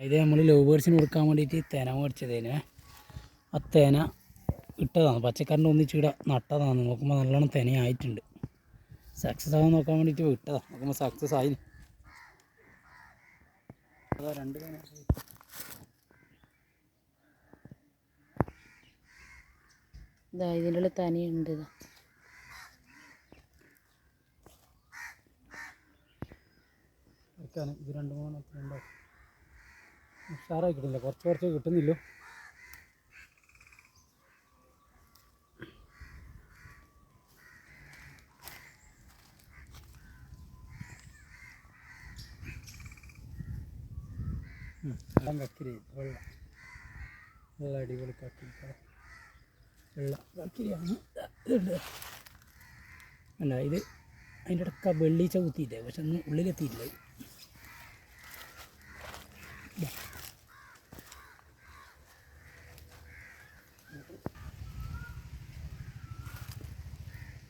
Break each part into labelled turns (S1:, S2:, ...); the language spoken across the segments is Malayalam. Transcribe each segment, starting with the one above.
S1: ഇത് നമ്മൾ ലവ് ബേർഡ്സിന് കൊടുക്കാൻ വേണ്ടിയിട്ട് തേന മേടിച്ചതേനെ. ആ തേന ഇട്ടതാണ്. പച്ചക്കറിന്റെ ഒന്നിച്ചിട നട്ടതാണ്. നോക്കുമ്പോൾ നല്ലോണം തേന ആയിട്ടുണ്ട് സക്സസ് ആകാൻ നോക്കാൻ വേണ്ടിയിട്ട് ഇട്ടതാണ് നോക്കുമ്പോൾ സക്സസ് ആയി അതാ രണ്ട്
S2: ഇതാ ഇതിന്റെ ഉള്ളിൽ തനിയുണ്ട് ഇതാ.
S1: ഇത് രണ്ട് മൂന്ന് ഉണ്ടോ ഉഷാറായി കിട്ടുന്നില്ല കുറച്ച് കുറച്ച് കിട്ടുന്നില്ല കക്കിരി വെള്ളം. നല്ല അടിപൊളി കക്കിരി വെള്ളം. കക്കിരിയാണ്. അല്ല ഇത് അതിന്റെ ഇടക്ക വെള്ളീച്ച കുത്തിയിട്ടേ പക്ഷെ ഒന്നും ഉള്ളിലെത്തിയിട്ടില്ല.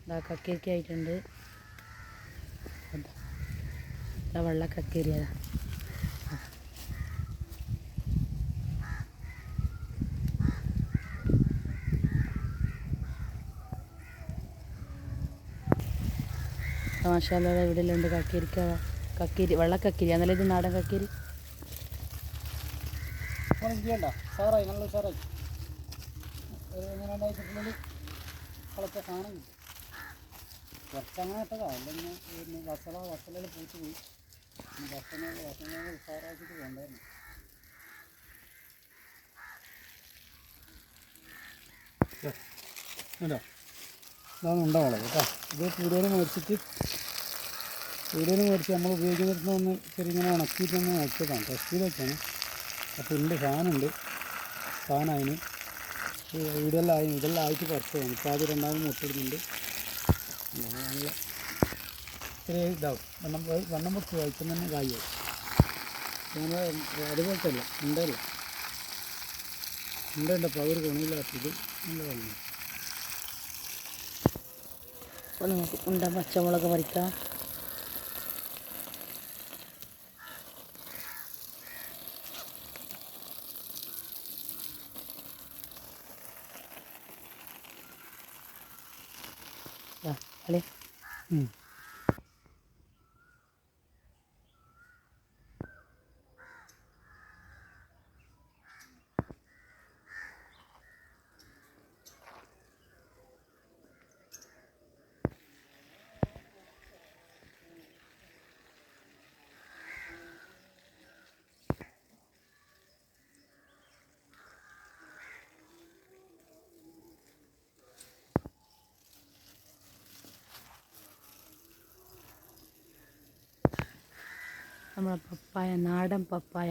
S1: ഇത്.
S2: കക്കിരിക്ക ആയിട്ടുണ്ട് ഇതാ. വെള്ള കക്കിരി അതാ മാഷാല്ല ഇവിടെ ഉണ്ട് കക്കിരിക്ക. കക്കിരി വെള്ള കക്കിരി അന്നല്ല ഇത് നാടൻ കക്കിരി
S1: സാറായി നല്ല സാറായി സാധനം കുറച്ചങ്ങനെ ഇട്ടതാ അല്ലെങ്കിൽ പിന്നെ വസള വസലയിൽ പൂത്ത് പോയി. വസ്ത്രങ്ങൾ ഭക്ഷണം ഉഷാറാക്കിയിട്ട് കൊണ്ടുവരണം ഉണ്ടാവുള്ളത് കേട്ടോ. ഇത് കൂടുതലും മേടിച്ചിട്ട് കൂടുതലും മേടിച്ച് നമ്മൾ ഉപയോഗിക്കുന്നിടത്ത് ഒന്ന് ശരി ഇങ്ങനെ ഉണക്കിയിട്ടൊന്ന് നോക്കിയതാണ് ടെസ്റ്റ് ചെയ്ത് വെച്ചാണ്. അപ്പോൾ ഉണ്ട് ഫാനുണ്ട്. ഫാനായിന്. ഇതെല്ലാം ആയി ഇതെല്ലാം ആയിട്ട് പറിച്ചതാണ് ഇപ്പോൾ അത് രണ്ടാമത് മുട്ടിടുന്നുണ്ട് നല്ല ചെറിയ ഇതാവും. പോയി- വണ്ണം പൊട്ടി ഇപ്പം തന്നെ കായായി അങ്ങനെ അതുപോലത്തെ അല്ല ഉണ്ടല്ല ഉണ്ട് അപ്പോൾ അവർ ഗുണമില്ലാത്തത് നല്ല വെള്ളം
S2: അപ്പോൾ നമുക്ക് ഉണ്ട പച്ചമുളക് പറിക്കാം. 好嘞。
S1: 嗯。
S2: നമ്മളെ പപ്പായ നാടൻ പപ്പായ.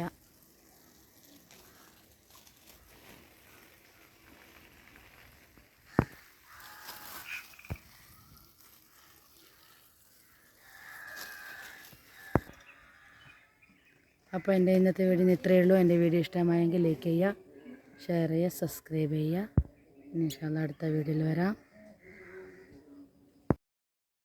S2: അപ്പോൾ എന്റെ ഇന്നത്തെ വീഡിയോ ഇത്രയേ ഉള്ളൂ. എന്റെ വീഡിയോ ഇഷ്ടമായെങ്കിൽ ലൈക്ക് ചെയ്യുക ഷെയർ ചെയ്യുക സബ്സ്ക്രൈബ് ചെയ്യുക. ഇൻഷാല്ല അടുത്ത വീഡിയോയിൽ വരാം.